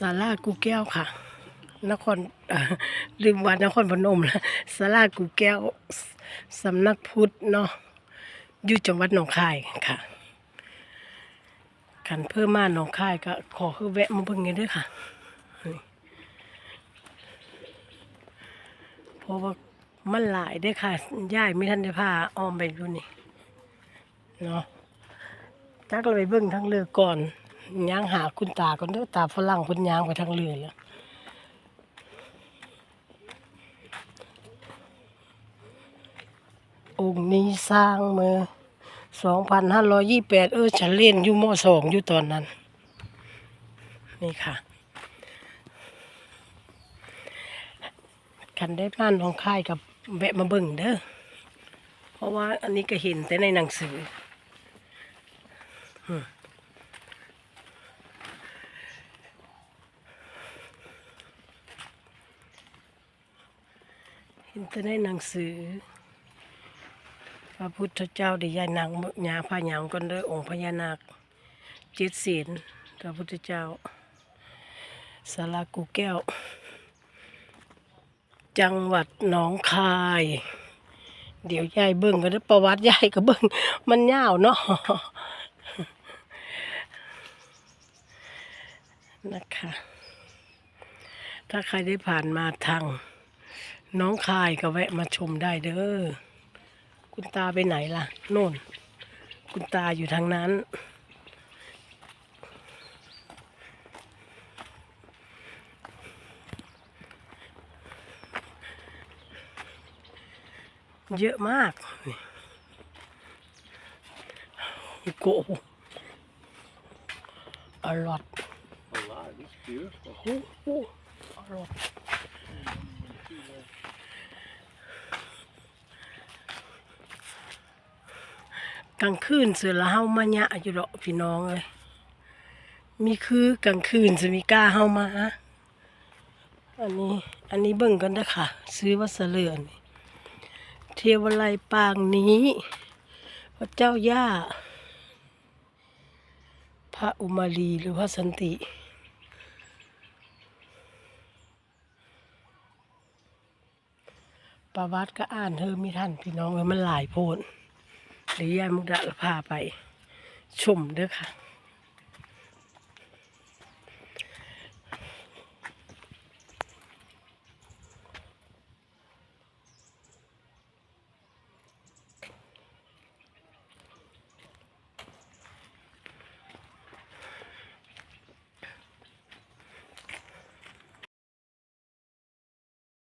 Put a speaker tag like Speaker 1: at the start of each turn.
Speaker 1: ศาลากูแก้วค่ะ นครลืมวันนครพนมแล้วศาลากูแก้วสำนักพุทธเนาะอยู่จังหวัดหนองคายค่ะขันเพิ่มมาหนองคายก็ขอคือแวะมาเบิ่งกันด้วยค่ะเพราะว่ามันหลายด้วยค่ะย่ายไม่ทันได้พาอ้อมไปดูนี่เนาะจักเราไปเบิ่งทางเรือก่อน ย่างหาคุณตาก่อนเด้อตาฝรั่งเพิ่นย่างไปทางเรือแล้วองค์นี้สร้างเมื่อ2528 เออฉันเรียนอยู่ม .2 อยู่ตอนนั้น นี่ค่ะคันได้บ้านของค่ายกับแวะมาเบิ่งเด้อเพราะว่าอันนี้ก็เห็นแต่ในหนังสือ เห็นแต่ในหนังสือ พระพุทธเจ้าได้ยายนางเมือยาพญามกันเด้อองค์พญานาคเจ็ดศีลพระพุทธเจ้าสารากูแก้ว จังหวัดหนองคาย เดี๋ยวยายเบิ่งกันเด้อประวัติยายก็เบิ่งมันยาวเนาะนะคะ ถ้าใครได้ผ่านมาทาง น้องคายก็แวะมาชมได้เด้อ คุณตาไปไหนล่ะ โน่น คุณตาอยู่ทางนั้น เยอะมากนี่โกอร่อย
Speaker 2: Alive, it's beautiful.
Speaker 1: โอ้โหอร่อย กลางคืนเสือละเฮามาหยะอยู่ดอกพี่น้องเลยมีคือกลางคืนจะมีกล้าเฮามา อันนี้อันนี้เบิ่งกันนะค่ะ ซื้อวัสเลือนเทวไลปางนี้ พระเจ้าย่า พระอุมาลีหรือพระสันติประวัติก็อ่านเธอม่ทันพี่น้องเอ้ยมันหลายโพด เดี๋ยวยายมุกดาละพาไปชมเด้อค่ะ